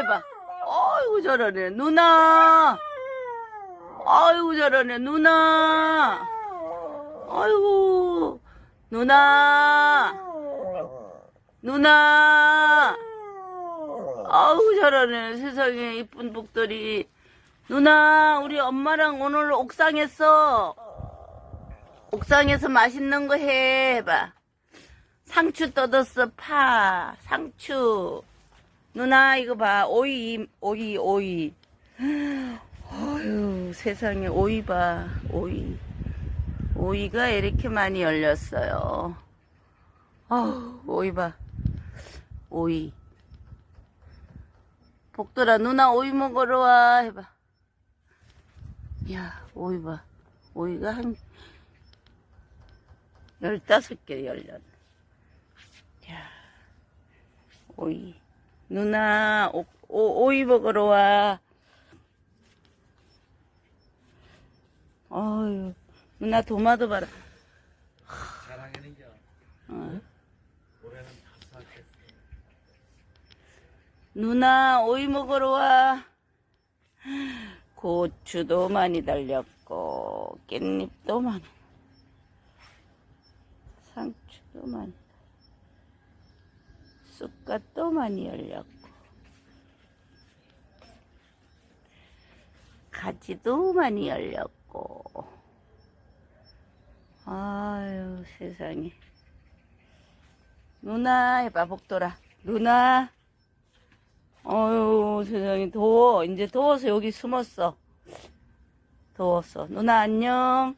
해봐. 아이고 저러네 누나. 아이고 저러네 누나. 아이고 누나. 누나. 아우 저러네 세상에 이쁜 복들이. 누나 우리 엄마랑 오늘 옥상에서 옥상에서 맛있는 거 해 해봐. 상추 뜯었어 파 상추. 누나 이거 봐 오이 오이 오이. 어휴 세상에 오이 봐 오이. 오이가 이렇게 많이 열렸어요. 아우 오이 봐 오이. 복돌아 누나 오이 먹으러 와 해봐. 야 오이 봐 오이가 한 열다섯 개 열렸네. 야 오이 누나 오, 오, 오이 먹으러 와. 어유 누나 도마도 봐라. 자랑하는겨. 어. 올해는 다 수확했어. 누나 오이 먹으러 와. 고추도 많이 달렸고 깻잎도 많이. 상추도 많이. 쑥갓도 많이 열렸고 가지도 많이 열렸고. 아유 세상에. 누나 해봐 복돌아. 누나. 어유 세상에 더워 이제 더워서 여기 숨었어 더웠어 누나 안녕